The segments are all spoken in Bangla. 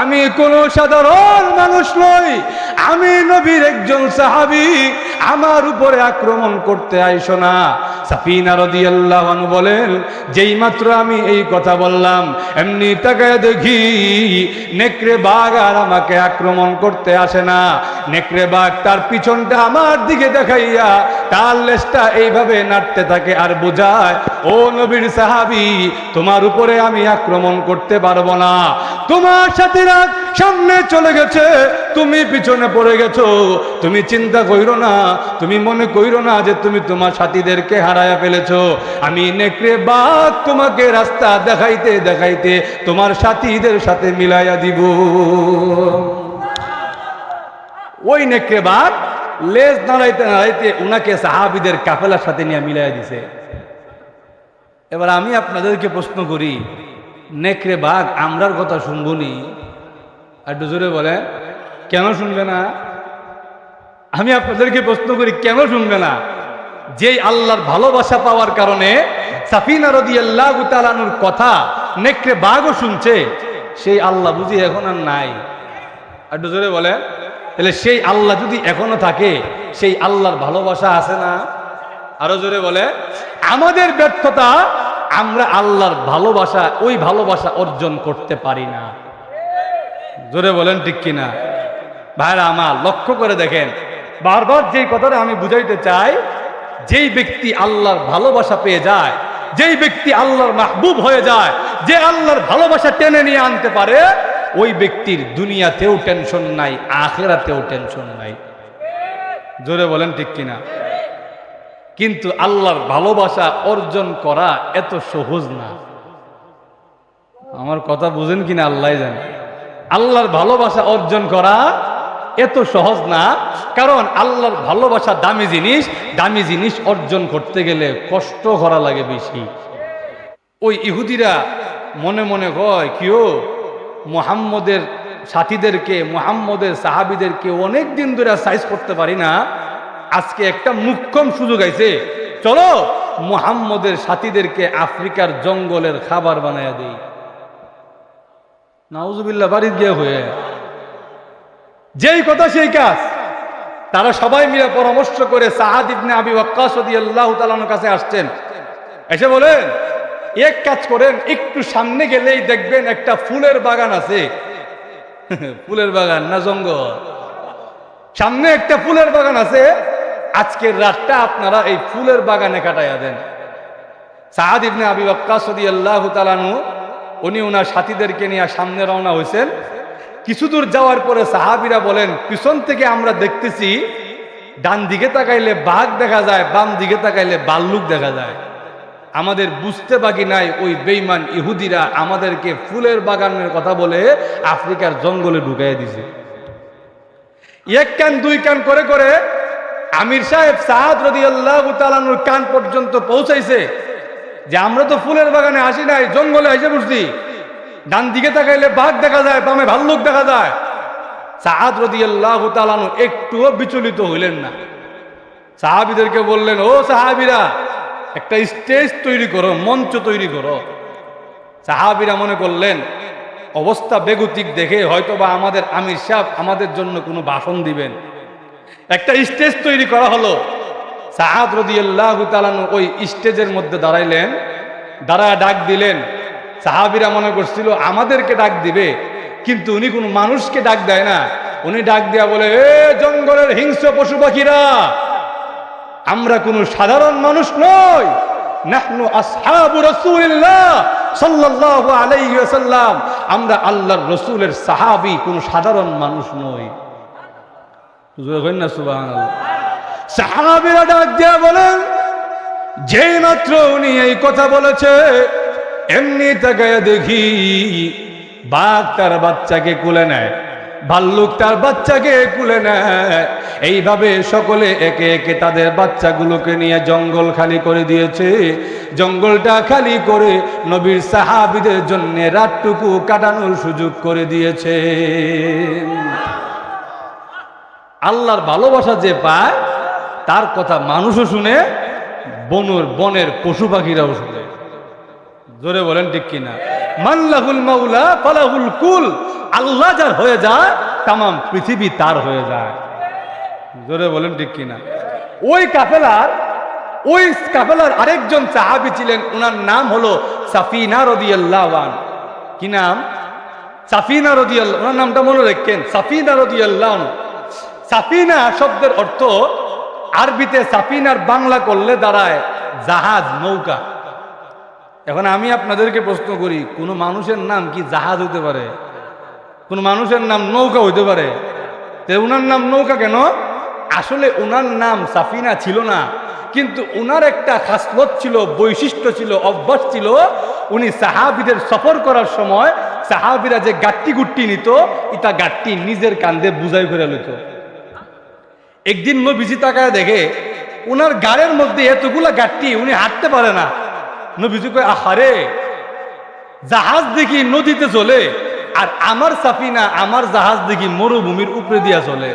আমি কোনো সাধারণ মানুষ নই আমি নবীর একজন সাহাবি। আমার উপরে আক্রমণ করতে আইসো না। সাফিনা রাদিয়াল্লাহু বলেন, যেই মাত্র আমি এই কথা বললাম, এমনি তাকায় দেখি নেকড়ে বাঘ আর আমাকে আক্রমণ করতে আসে না। নেকড়ে বাঘ তার পিছনটা আমার দিকে দেখাইয়া তার লেজটা এইভাবে নাড়তে থাকে আর বোঝায়, ও নবীর সাহাবি, তোমার উপরে আমি আক্রমণ করতে পারব না। তোমার সাথীরা সামনে চলে গেছে, তুমি পিছনে পড়ে গেছো, তুমি চিন্তা কইরো না তুমি মনে কইরো না যে তুমি তোমার সাথীদেরকে হারায়া ফেলেছো? আমি নেকড়ে বাঘ তোমাকে রাস্তা দেখাইতে দেখাইতে তোমার সাথীদের সাথে মিলাইয়া দিব। ওই নেকড়ে বাঘ লেজ নাড়াইতে নাড়াইতে উনাকে সাহাবিদের কাফেলার সাথে নিয়ে মিলাই দিছে। এবার আমি আপনাদেরকে প্রশ্ন করি, নেকড়ে বাঘ আমরার কথা শুনবনি আর জোরে বলে কেন শুনবে না? আমি আপনাদেরকে প্রশ্ন করি, কেন শুনবে না? যেই আল্লাহর ভালোবাসা পাওয়ার কারণে আল্লাহ কথা নেকড়ে বাঘও শুনছে, সেই আল্লাহ বুঝি এখন আর নাই। একটু জোরে বলে তাহলে সেই আল্লাহ যদি এখনও থাকে, সেই আল্লাহর ভালোবাসা আছে না? আরও জোরে বলে আমাদের ব্যর্থতা, আমরা আল্লাহর ভালোবাসা, ওই ভালোবাসা অর্জন করতে পারি না। জোরে বলেন ঠিক কিনা? ভাইরা আমার, লক্ষ্য করে দেখেন। বারবার যেই কথাটা আমি বুঝাইতে চাই, যেই ব্যক্তি আল্লাহর ভালোবাসা পেয়ে যায়, যেই ব্যক্তি আল্লাহর মাহবুব হয়ে যায়, যে আল্লাহর ভালোবাসা টেনে নিয়ে আনতে পারে, ওই ব্যক্তির দুনিয়াতেও টেনশন নাই, আখেরাতেও টেনশন নাই। জোরে বলেন ঠিক কিনা? কিন্তু আল্লাহর ভালোবাসা অর্জন করা এত সহজ না। আমার কথা বুঝেন কিনা আল্লাহ জানে। আল্লাহর ভালোবাসা অর্জন করা এত সহজ না। কারণ আল্লাহর ভালোবাসা দামি জিনিস দামি জিনিস অর্জন করতে গেলে কষ্ট করা লাগে বেশি। ওই ইহুদিরা মনে মনে কয় কিও মোহাম্মদের সাথীদেরকে, মোহাম্মদের সাহাবিদেরকে অনেক দিন ধরে সাইজ করতে পারি না। আজকে একটা মুখ্যম সুযোগ আইছে। চলো মোহাম্মদের সাথীদেরকে আফ্রিকার জঙ্গলের খাবার বানায়া দেই। নাউজুবিল্লাহ, বাড়ির গিয়ে হয়ে যেই কথা সেই কাজ। তারা সবাই মিলে পরামর্শ করে কাছে আসছেন। এসে বলেন, এক কাজ করেন, একটু সামনে গেলেই দেখবেন একটা ফুলের বাগান আছে। ফুলের বাগান না জঙ্গল? সামনে একটা ফুলের বাগান আছে। আজকের রাতটা আপনারা এই ফুলের বাগানে কাটাইয়া দেন। সাহাদ ইবনে আবি ওয়াক্কাস রাদিয়াল্লাহু তাআলাহু উনি ওনার সাথীদেরকে নিয়ে সামনে রওনা হয়েছেন কিছু দূর যাওয়ার পরে সাহাবিরা বলেন, পিছন থেকে আমরা দেখতেছি ডান দিকে তাকাইলে বাঘ দেখা যায়, বাম দিকে তাকাইলে বাল্লুক দেখা যায়। আমাদের বুঝতে বাকি নাই ওই বেইমান ইহুদিরা আমাদেরকে ফুলের বাগানের কথা বলে আফ্রিকার জঙ্গলে ঢুকাই দিছে। এক কান, দুই কান করে করে আমির সাহেব সাহাদ রদি আল্লাহ তালানুর কান পর্যন্ত পৌঁছাইছে যে, আমরা তো ফুলের বাগানে আসি নাই, জঙ্গলে এসে বসছি ডান দিকে তাকাইলে বাঘ দেখা যায়, বামে ভাল্লুক দেখা যায়। সাহাদ রদি আল্লাহ তালানু একটুও বিচলিত হইলেন না। সাহাবিদেরকে বললেন, ও সাহাবিরা, একটা স্টেজ তৈরি করো, মঞ্চ তৈরি করো। সাহাবিরা মনে করলেন, অবস্থা বেগতিক দেখে হয়তোবা আমাদের আমির সাহেব আমাদের জন্য কোনো ভাষণ দিবেন। একটা স্টেজ তৈরি করা হলো। সাহাদ রদিয়াল্লাহ তালানু ওই স্টেজের মধ্যে দাঁড়াইলেন দাঁড়া ডাক দিলেন সাহাবিরা মনে করছিল, আমাদেরকে ডাক দিবে। কিন্তু উনি কোনো মানুষকে ডাক দেয় না। উনি ডাক দেয়া বলে, এ জঙ্গলের হিংস্র পশু পাখিরা, আমরা কোনো সাধারণ মানুষ নই। নাহনু আসহাবু রাসূলিল্লাহ সাল্লাল্লাহু আলাইহি আমরা আল্লাহর রাসূলের সাহাবী, কোনো সাধারণ মানুষ নই। না, সুবহানাল্লাহ। সাহাবীরা ডাক দিয়া বলেন যেই মাত্র উনি এই কথা বলেছে এমনি তাকায় দেখি বাঘ তার বাচ্চাকে কুলে নেয়, ভাল্লুক তার বাচ্চাকে কুলে নেয়। এইভাবে সকলে একে একে তাদের বাচ্চাগুলোকে নিয়ে জঙ্গল খালি করে দিয়েছে। জঙ্গলটা খালি করে নবীর সাহাবিদের জন্য রাতটুকু কাটানোর সুযোগ করে দিয়েছে। আল্লাহর ভালোবাসা যে পায়, তার কথা মানুষও শুনে, বনুর, বনের পশু পাখিরাও শুনে। জোরে বলেন ঠিক কিনা। মাল্লাহুল মাউলা ফালাহুল কুল, আল্লাহ যার হয়ে যায় তাম পৃথিবী তার হয়ে যায়। জোরে বলেন ঠিক কিনা। ওই কাফেলার ওই কাফেলার আরেকজন সাহাবি ছিলেন ওনার নাম হলো সাফিনা রদিয়াল্লাহ কি নাম? সাফিনা রদিয়াল্লাহ ওনার নামটা মনে রাখেন, সাফিনা রদিয়াল্লাহ সাফিনা শব্দের অর্থ, আরবিতে সাফিনার বাংলা করলে দাঁড়ায় জাহাজ, নৌকা। এখন আমি আপনাদেরকে প্রশ্ন করি, কোন মানুষের নাম কি জাহাজ হতে পারে? কোন মানুষের নাম নৌকা হইতে পারে? উনার নাম নৌকা কেন? আসলে উনার নাম সাফিনা ছিল না, কিন্তু উনার একটা খাসলত ছিল, বৈশিষ্ট্য ছিল, অভ্যাস ছিল, উনি সাহাবিদের সফর করার সময় সাহাবিরা যে গাট্টি গুট্টি নিত, ইটা গাট্টি নিজের কান্দে বুঝাই করে লইত। একদিন নবীজি তাকায় দেখে, উনার গাড়ের মধ্যে এতগুলা গাট্টি, উনি হাঁটতে পারে না। নবীজি কয়, আহারে, জাহাজ দেখি নদীতে চলে, আর আমার সাফিনা আমার জাহাজ দেখি মরুভূমির উপরে দিয়া চলে।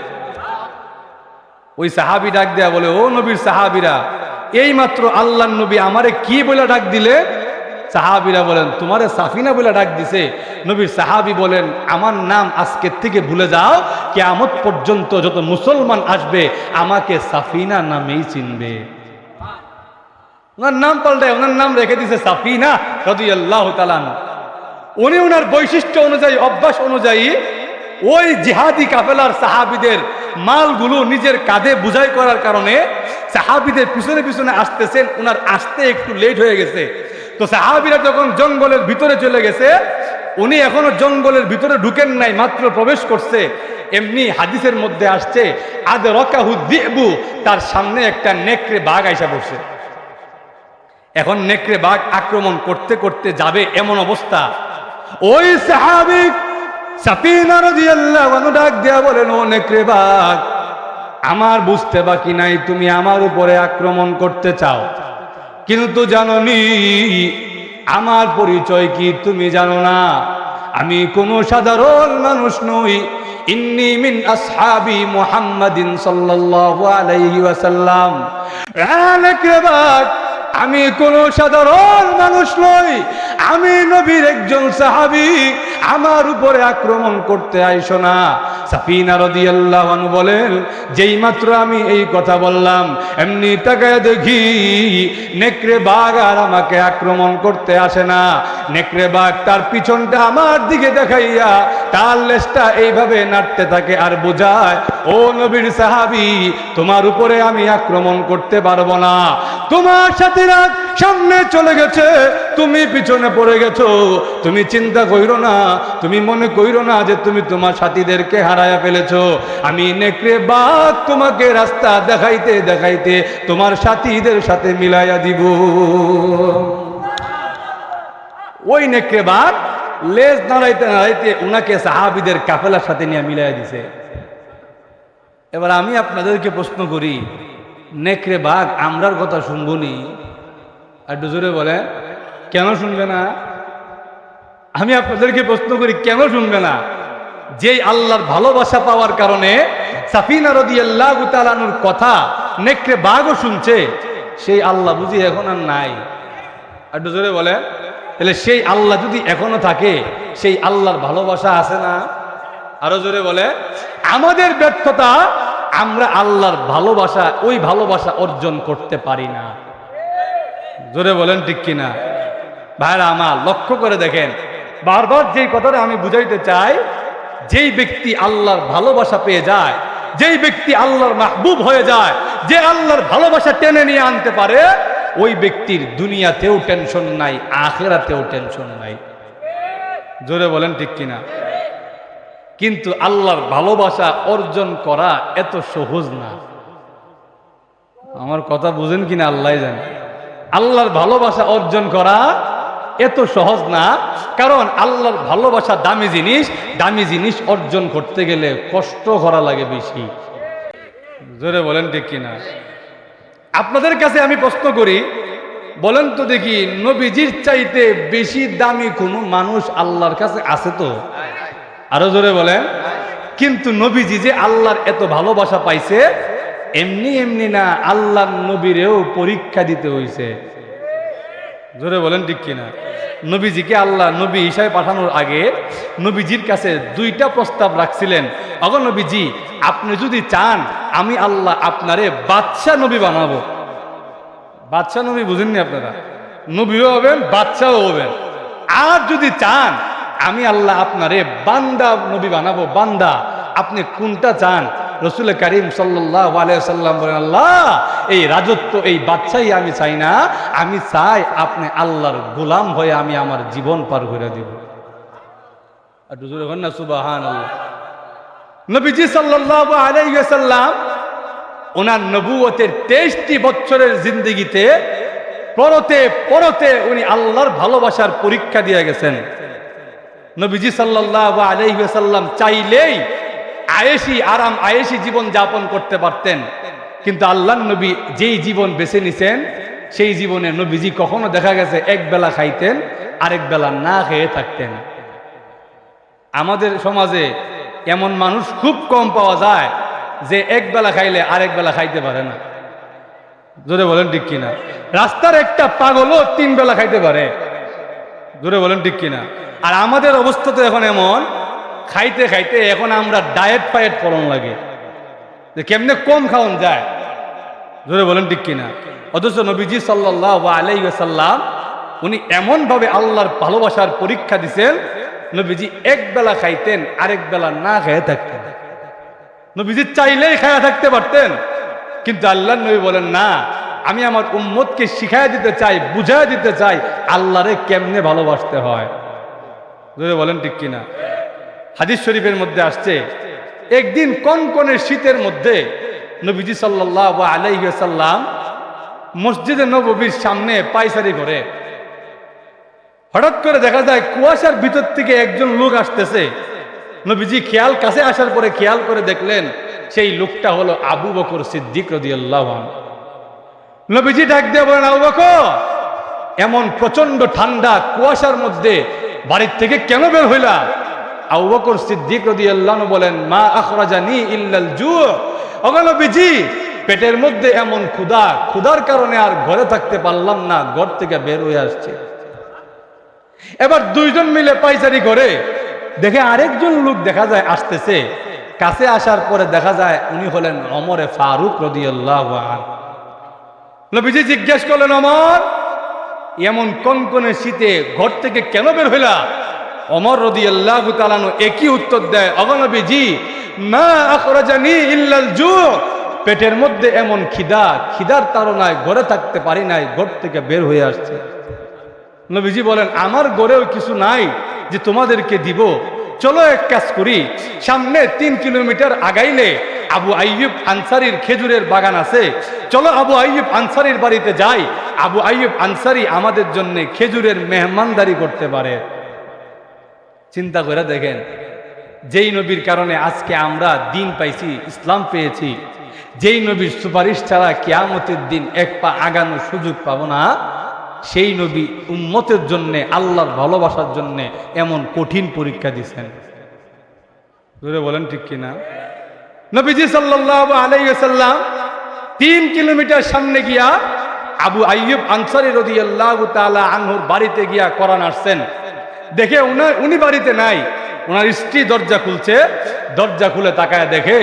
ওই সাহাবি ডাক দেয়া বলে, ও নবীর সাহাবিরা এই মাত্র আল্লাহ নবী আমারে কি বলে ডাক দিলে? সাহাবিরা বলেন, তোমারে সাফিনা বলে ডাক দিছে। নবীর সাহাবি বলেন, আমার নাম আজকের থেকে ভুলে যাও, কেয়ামত পর্যন্ত যত মুসলমান আসবে, আমাকে সাফিনা নামেই চিনবে। ওনার নাম পাল্টায় ওনার নাম রেখে দিছে সাফিনা রাদিয়াল্লাহু তাআলা উনি ওনার বৈশিষ্ট্য অনুযায়ী, অভ্যাস অনুযায়ী ওই জিহাদি কাফেলার সাহাবিদের মালগুলো নিজের কাঁধে বুঝাই করার কারণে সাহাবিদের পিছনে পিছনে আসতেছেন ওনার আসতে একটু লেট হয়ে গেছে। তো সাহাবিরা যখন জঙ্গলের ভিতরে চলে গেছে, উনি এখনও জঙ্গলের ভিতরে ঢুকেন নাই, মাত্র প্রবেশ করছে। এমনি হাদিসের মধ্যে আসছে আদ রকাহু দিবু, তার সামনে একটা নেকড়ে বাঘ আইসা পড়ছে এখন নেকড়ে বাঘ আক্রমণ করতে করতে যাবে এমন অবস্থা। ওই সাহাবিক বলেন আমার বুঝতে বাকি নাই, তুমি আমার উপরে আক্রমণ করতে চাও। কিন্তু জাননি, আমার পরিচয় কি তুমি জানো না? আমি কোনো সাধারণ মানুষ নই। ইন্নি মিন আমি কোনো সাধারণ মানুষ নই। আমি নবীর একজন সাহাবি। আমার উপরে আক্রমণ করতে আইসো না। সাফিনা আনহু বলেন, যেই মাত্র আমি এই কথা বললাম, এমনি তাকায় দেখি নেকড়ে বাঘ আর আমাকে আক্রমণ করতে আসে না। নেকড়ে বাঘ তার পিছনটা আমার দিকে দেখাইয়া তার লেজটা এইভাবে নাড়তে থাকে আর বোঝায়, ও নবীর সাহাবি, তোমার উপরে আমি আক্রমণ করতে পারব না। তোমার সাথীরা সামনে চলে গেছে, তুমি পিছনে পড়ে গেছো। তুমি চিন্তা কইরো না, তুমি মনে কইরো না যে তুমি তোমার সাথীদেরকে হারায়া ফেলেছো। আমি নেকড়ে বাঘ তোমাকে রাস্তা দেখাইতে দেখাইতে তোমার সাথীদের সাথে মিলাইয়া দিব। ওই নেকড়ে বাঘ লেজ নাড়াইতে নাড়াইতে ওনাকে সাহাবিদের কাফেলার সাথে নিয়ে মিলাই দিছে। এবার আমি আপনাদেরকে প্রশ্ন করি, নেকড়ে বাঘ আমরার কথা শুনবনি? আর জোরে বলে কেন শুনবে না? আমি আপনাদেরকে প্রশ্ন করি, কেন শুনবে না? যেই আল্লাহর ভালোবাসা পাওয়ার কারণে সাফিনা রদি আল্লাহ কথা নেকড়ে বাঘও শুনছে, সেই আল্লাহ বুঝি এখন আর নাই। আর জোরে বলে তাহলে সেই আল্লাহ যদি এখনও থাকে, সেই আল্লাহর ভালোবাসা আছে না? আরও জোরে বলে, আমাদের ব্যর্থতা আমরা আল্লাহর ভালোবাসা, ওই ভালোবাসা অর্জন করতে পারি না। জোরে বলেন ঠিক কিনা? ভাইরা আমার, লক্ষ্য করে দেখেন। বারবার যেই কথাটা আমি বুঝাইতে চাই, যেই ব্যক্তি আল্লাহর ভালোবাসা পেয়ে যায়, যেই ব্যক্তি আল্লাহর মাহবুব হয়ে যায়, যে আল্লাহর ভালোবাসা টেনে নিয়ে আনতে পারে ওই ব্যক্তির দুনিয়াতেও টেনশন নাই, আখেরাতেও টেনশন নাই। জোরে বলেন ঠিক কিনা? কিন্তু আল্লাহর ভালোবাসা অর্জন করা এত সহজ না। আমার কথা বুঝেন কিনা আল্লাহ জানে। আল্লাহর ভালোবাসা অর্জন করা এত সহজ না, কারণ আল্লাহর ভালোবাসা দামি জিনিস দামি জিনিস অর্জন করতে গেলে কষ্ট করা লাগে বেশি। জোরে বলেন ঠিক কিনা? আপনাদের কাছে আমি প্রশ্ন করি, বলেন তো দেখি, নবীজির চাইতে বেশি দামি কোনো মানুষ আল্লাহর কাছে আছে তো? আরও জোরে বলেন। কিন্তু নবীজি যে আল্লাহর এত ভালোবাসা পাইছে, এমনি এমনি না, আল্লাহর নবীরেও পরীক্ষা দিতে হইছে। জোরে বলেন ঠিক কিনা? নবীজিকে আল্লাহ নবী হিসাবে পাঠানোর আগে নবীজির কাছে দুইটা প্রস্তাব রাখছিলেন। অগ নবীজি, আপনি যদি চান, আমি আল্লাহ আপনারে বাদশা নবী বানাবো। বাদশা নবী বুঝেননি আপনারা? নবীও হবেন বাদশাও হবেন। আর যদি চান, আমি আল্লাহ আপনারে বান্দা নবী বানাবো। বান্দা, আপনি কোনটা চান? রসুল করিম সাল্লাহ সাল্লাম বলেন, আল্লাহ, এই রাজত্ব, এই বাচ্চাই আমি চাই না। আমি চাই আপনি আল্লাহর গোলাম হয়ে আমি আমার জীবন পার করে দিব। না আল্লাহ নবীজি আলাইসাল্লাম ওনার তেইশটি পরতে পরতে উনি আল্লাহর ভালোবাসার পরীক্ষা দিয়ে গেছেন। নবীজি সাল্লাহ আলাইসাল্লাম চাইলেই আয়েসি আরাম আয়েসি জীবন যাপন করতে পারতেন। কিন্তু আল্লাহ নবী যেই জীবন বেছে নিছেন, সেই জীবনে নবীজি কখনো দেখা গেছে এক বেলা খাইতেন, আরেক বেলা না খেয়ে থাকতেন। আমাদের সমাজে এমন মানুষ খুব কম পাওয়া যায় যে এক বেলা খাইলে আরেক বেলা খাইতে পারে না। জোরে বলেন ঠিক কিনা? রাস্তার একটা পাগলও তিন বেলা খাইতে পারে। জোরে বলেন ঠিক কিনা? আর আমাদের অবস্থা তো এখন এমন খাইতে খাইতে এখন আমরা ডায়েট ফায়েট করন লাগে। যে কেমনে কম খাওয়ান যায়? জোরে বলেন ঠিক কিনা? অথচ নবীজি সাল্লাহ আলাইসাল্লাম উনি এমনভাবে আল্লাহর ভালোবাসার পরীক্ষা দিছেন, নবীজি এক বেলা খাইতেন, আরেক বেলা না খেয়ে থাকতেন। নবীজি চাইলেই খায়া থাকতে পারতেন, কিন্তু আল্লাহ নবী বলেন, না, আমি আমার উম্মতকে শিখাই দিতে চাই বুঝাই দিতে চাই, আল্লাহরে কেমনে ভালোবাসতে হয়? যদি বলেন ঠিক কিনা? হাদিস শরীফের মধ্যে আসছে, একদিন কনকনের শীতের মধ্যে নবীজি সাল্লাহ আলাইসাল্লাম মসজিদে নবীর সামনে পাইসারি করে। হঠাৎ করে দেখা যায় কুয়াশার ভিতর থেকে একজন লোক আসতেছে। নবীজি খেয়াল, কাছে আসার পরে খেয়াল করে দেখলেন সেই লোকটা হলো আবু বকর সিদ্দিক রদি নবীজি ডাক দিয়ে বলেন, আবু বকর, এমন প্রচণ্ড ঠান্ডা কুয়াশার মধ্যে বাড়ির থেকে কেন বের হইলা? আবু বকর সিদ্দিক রদি আল্লাহ বলেন, মা আখরাজানি ইল্লাল জু নবীজি, পেটের মধ্যে এমন ক্ষুধা, ক্ষুধার কারণে আর ঘরে থাকতে পারলাম না, ঘর থেকে বের হয়ে আসছে। এবার দুইজন মিলে পাইচারি করে, দেখে আরেকজন লোক দেখা যায় আসতেছে। কাছে আসার পরে দেখা যায় উনি হলেন অমরে ফারুক রদিয়াল্লাহ নবীজি জিজ্ঞেস করলেন, অমর, এমন কনকনে শীতে ঘর থেকে কেন বের হইলা? অমর রদি আল্লাহ তালানো একই উত্তর দেয় অগনবীজি মা আখরাজানি ইল্লাল জু পেটের মধ্যে এমন খিদা, খিদার তাড়নায় ঘরে থাকতে পারি নাই, ঘর থেকে বের হয়ে আসছে। নবীজি বলেন, আমার গড়েও কিছু নাই যে তোমাদেরকে দিব। চলো এক কাজ করি, সামনে তিন কিলোমিটার আগাইলে আবু আইয়ুব আনসারির খেজুরের বাগান আছে। চলো আবু আইয়ুব আনসারির বাড়িতে যাই। আবু আইয়ুব আনসারি আমাদের জন্য খেজুরের মেহমানদারি করতে পারে। চিন্তা করে দেখেন, যেই নবীর কারণে আজকে আমরা দিন পাইছি, ইসলাম পেয়েছি, যেই নবীর সুপারিশ ছাড়া কেয়ামতের দিন এক পা আগানোর সুযোগ পাবো না, সেই নবী উম্মতের জন্য, আল্লাহর ভালোবাসার জন্য এমন কঠিন পরীক্ষা দিচ্ছেন ধরে বলেন ঠিক কিনা? নবীজি সাল্লাহ আলাইসাল্লাম তিন কিলোমিটার সামনে গিয়া আবু আইয়ুব আনসারি রদি আল্লাহ তালা আনহুর বাড়িতে গিয়া করান আসছেন। দেখে উনি বাড়িতে নাই। ওনার স্ত্রী দরজা খুলছে। দরজা খুলে তাকায় দেখে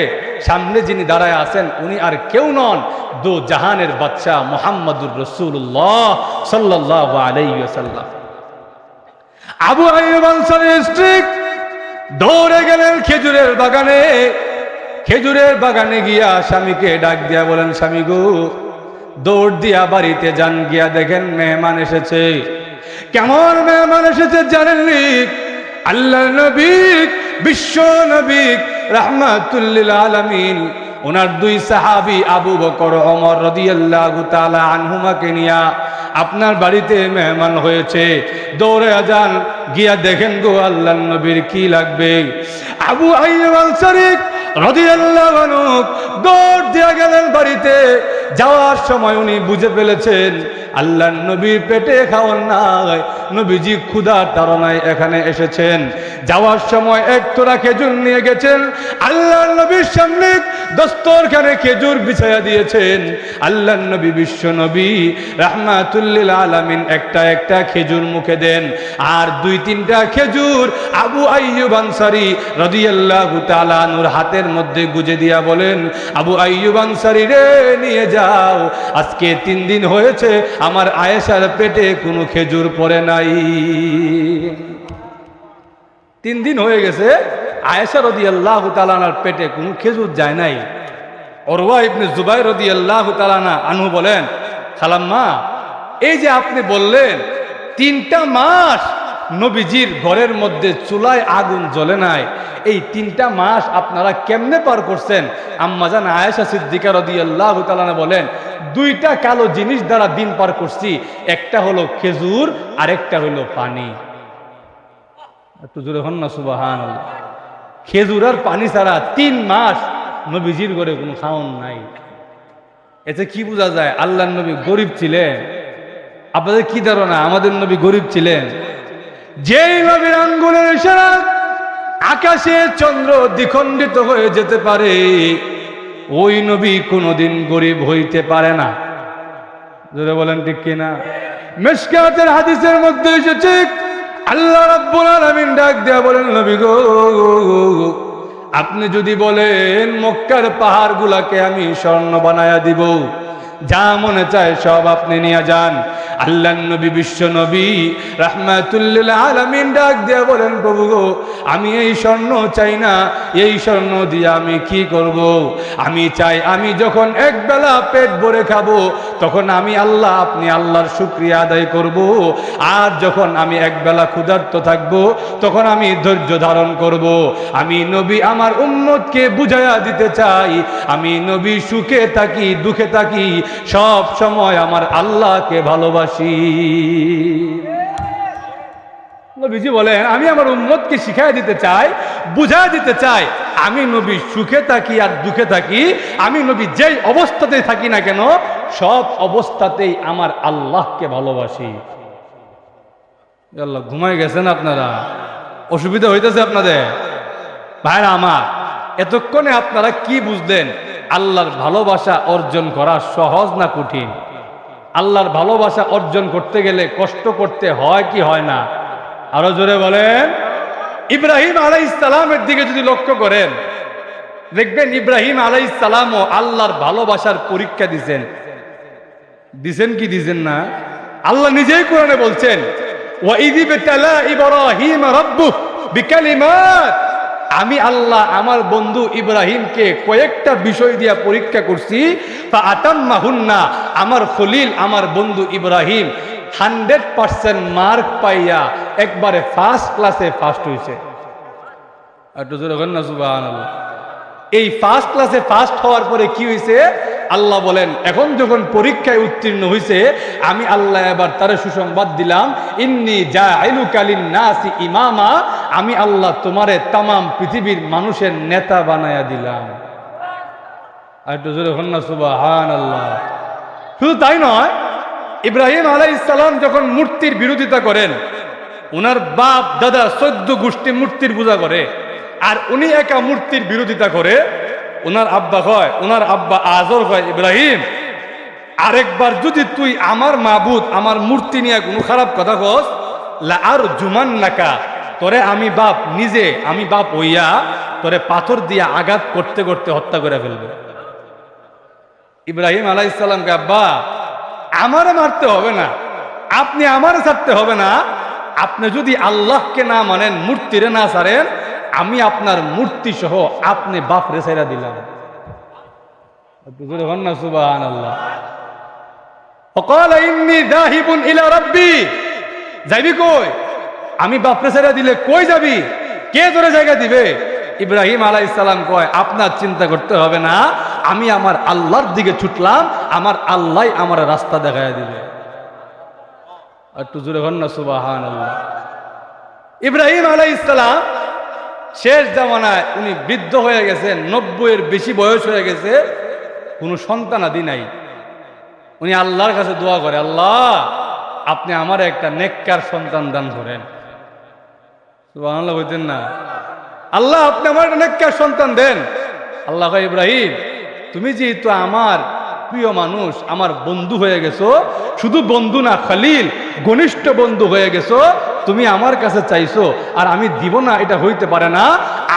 সামনে যিনি দাঁড়ায় আছেন, উনি আর কেউ নন, দো জাহানের বাচ্চা মোহাম্মদুর রসুল্লাহ সাল্লাহ আলাইসাল্লাম আবু স্ত্রী দৌড়ে গেলেন খেজুরের বাগানে। খেজুরের বাগানে গিয়া স্বামীকে ডাক দিয়া বলেন, স্বামী গো, দৌড় দিয়া বাড়িতে যান গিয়া দেখেন মেহমান এসেছে। কেমন মেহমান এসেছে জানেননি আল্লাহ নবিক, বিশ্ব নবিক রাহমাতুল্লিল আলামিন। ওনার দুই সাহাবি আবু বকর অমর রদিয়াল্লাহু নিয়া আপনার বাড়িতে মেহমান হয়েছে। দৌড়ে যান গিয়া দেখেন গো আল্লাহ নবীর কি লাগবে। আবু আইয়ুব আনসারী রাদিয়াল্লাহু দৌড় দিয়া গেলেন বাড়িতে। যাওয়ার সময় উনি বুঝে ফেলেছেন আল্লাহ নবীর পেটে খাওয়ার নাই, নবীজি ক্ষুধার তাড়নায় এখানে এসেছেন। যাওয়ার সময় এক তোরা খেজুর নিয়ে গেছেন। আল্লাহ নবীর সামনে দস্তরখানে খেজুর বিছায়া দিয়েছেন। আল্লাহ নবী বিশ্ব নবী রাহমাতুল্লিল আলামিন একটা একটা খেজুর মুখে দেন। আর দুই তিনটা খেজুর আবু আইয়ুব আনসারি রাদিয়াল্লাহু তাআলা নূর হাতের মধ্যে গুজে দিয়া বলেন, আবু আইয়ুব আনসারি রে, নিয়ে যাও। আজকে তিন দিন হয়েছে, আমার আয়েশার পেটে কোনো খেজুর পড়ে নাই। তিন দিন হয়ে গেছে, আয়েশা রদি আল্লাহ তালানার পেটে কোনো খেজুর যায় নাই। অরওয়া ইবনে জুবাই রদি আল্লাহ তালানা আনহু বলেন খালাম্মা এই যে আপনি বললেন, তিনটা মাস নবীজির ঘরের মধ্যে চুলায় আগুন জ্বলে নাই, এই তিনটা মাস আপনারা কেমনে পার করছেন? আম্মা আম্মাজান আয়েশা সিদ্দিকা রদি আল্লাহ তালানা বলেন, দুইটা কালো জিনিস দ্বারা দিন পার করছি, একটা হলো খেজুর, আরেকটা হলো পানি। একটু জোরে হন না সুবাহান খেজুর আর পানি ছাড়া তিন মাস নবীজির ঘরে কোনো খাওন নাই। এতে কি বোঝা যায়? আল্লাহ নবী গরিব ছিলেন। আপনাদের কি ধারণা? আমাদের নবী গরিব ছিলেন। যেই নবীর আঙ্গুলের ইশারা আকাশে চন্দ্র দ্বিখণ্ডিত হয়ে যেতে পারে, ওই নবী কোনোদিন গরিব হইতে পারে না। জোরে বলেন ঠিক কিনা? মেশকাতের হাদিসের মধ্যে এসেছে আল্লাহ রাব্বুল আলামিন ডাক দেয়া বলেন, নবী গো, আপনি যদি বলেন, মক্কার পাহাড়গুলাকে আমি স্বর্ণ বানায়া দিব, যা মনে চায় সব আপনি নিয়ে যান। আল্লাহ নবী, বিশ্ব নবী, রাহমাতুল্লিল আলামিন ডাক দিয়া বলেন, প্রভু গো, আমি এই স্বর্ণ চাই না, এই স্বর্ণ দিয়ে আমি কি করব? আমি চাই আমি যখন এক বেলা পেট ভরে খাব, তখন আমি আল্লাহ, আপনি আল্লাহর শুক্রিয়া আদায় করব। আর যখন আমি এক বেলা ক্ষুধার্ত থাকব, তখন আমি ধৈর্য ধারণ করব। আমি নবী, আমার উম্মতকে বুঝাইয়া দিতে চাই। আমি নবী, সুখে থাকি, দুঃখে থাকি, সব সময় আমার আল্লাহকে ভালোবাসি। নবীজি বলেন, আমি আমার উম্মতকে শিখাই দিতে চাই বুঝাই দিতে চাই, আমি নবী সুখে থাকি আর দুঃখে থাকি, আমি নবী যেই অবস্থাতেই থাকি না কেন, সব অবস্থাতেই আমার আল্লাহকে ভালোবাসি। আল্লাহ ঘুমাই গেছেন আপনারা? অসুবিধা হইতেছে আপনাদের? ভাইরা আমার, এতক্ষণে আপনারা কি বুঝলেন? আল্লাহর ভালোবাসা অর্জন করা সহজ না কঠিন? আল্লাহর ভালোবাসা অর্জন করতে গেলে কষ্ট করতে হয় কি হয় না? আরও জোরে বলেন। ইব্রাহিম আলাই ইসলামের দিকে যদি লক্ষ্য করেন, দেখবেন ইব্রাহিম আলাই ইসলামও আল্লাহর ভালোবাসার পরীক্ষা দিছেন। দিছেন কি দিছেন না? আল্লাহ নিজেই কোরআনে বলছেন ও ওয়াইদি বেতালা ইব্রাহিম রব্বু বিকালিমাত আমি আল্লাহ আমার বন্ধু ইব্রাহিমকে কয়েকটা বিষয় দিয়া পরীক্ষা করছি তা আতাম্মা হুন্না আমার ফলিল আমার বন্ধু ইব্রাহিম হান্ড্রেড পার্সেন্ট মার্ক পাইয়া একবারে ফার্স্ট ক্লাসে ফার্স্ট হয়েছে। এই ফার্স্ট ক্লাসে ফার্স্ট হওয়ার পরে কি হয়েছে আল্লাহ বলেন, এখন যখন পরীক্ষায় উত্তীর্ণ হয়েছে আমি আল্লাহ এবার তার সুসংবাদ দিলাম, ইন্নি যা কালিন নাসি ইমামা, আমি আল্লাহ তোমারে তামাম পৃথিবীর মানুষের নেতা বানায়া দিলাম। আল্লাহ শুধু তাই নয়, ইব্রাহিম আলাই ইসলাম যখন মূর্তির বিরোধিতা করেন ওনার বাপ, দাদা, চোদ্দ গোষ্ঠী মূর্তির পূজা করে, আর উনি একা মূর্তির বিরোধিতা করে ওনার আব্বা কয় ওনার আব্বা আজর কয় ইব্রাহিম। আরেকবার যদি তুই আমার মাবুদ, আমার মূর্তি নিয়ে কোনো খারাপ কথা কস, লা আর জুমান নাকা তোরে আমি বাপ নিজে, আমি বাপ হইয়া তোরে পাথর দিয়ে আঘাত করতে করতে হত্যা করে ফেলবে। ইব্রাহিম আলাহ ইসলামকে আব্বা, আমারে মারতে হবে না, আপনি আমারে ছাড়তে হবে না, আপনি যদি আল্লাহকে না মানেন, মূর্তিরে না ছাড়েন আমি আপনার মূর্তি সহ আপনি বাপ রেসাইরা দিলাম। ইলা কই? আমি বাপরে ছেড়ে দিলে কই যাবি? কে তোরে জায়গা দিবে? ইব্রাহিম আলাই সালাম কয়, আপনার চিন্তা করতে হবে না, আমি আমার আল্লাহর দিকে ছুটলাম, আমার আল্লাহ আমার রাস্তা দেখায় দিবে। একটু জুড়ে হন না সুবাহান আল্লাহ ইব্রাহিম আলাই ইসলাম শেষ জামানায় উনি বৃদ্ধ হয়ে গেছেন নব্বইয়ের বেশি বয়স হয়ে গেছে, কোনো সন্তান আদি নাই। উনি আল্লাহর কাছে দোয়া করে, আল্লাহ, আপনি আমার একটা নেককার সন্তান দান করেন। সুবহানাল্লাহ বলছেন না। আল্লাহ, আপনি আমার একটা নেককার সন্তান দেন। আল্লাহ ইব্রাহিম, তুমি যেহেতু আমার প্রিয় মানুষ, আমার বন্ধু হয়ে গেছো, শুধু বন্ধু না, খালিল, ঘনিষ্ঠ বন্ধু হয়ে গেছো, তুমি আমার কাছে চাইছো, আর আমি দিব না, এটা হইতে পারে না।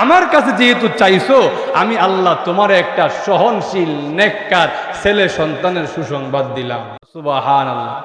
আমার কাছে যেহেতু চাইছো, আমি আল্লাহ তোমার একটা সহনশীল, নেককার ছেলে সন্তানের সুসংবাদ দিলাম। সুবাহান আল্লাহ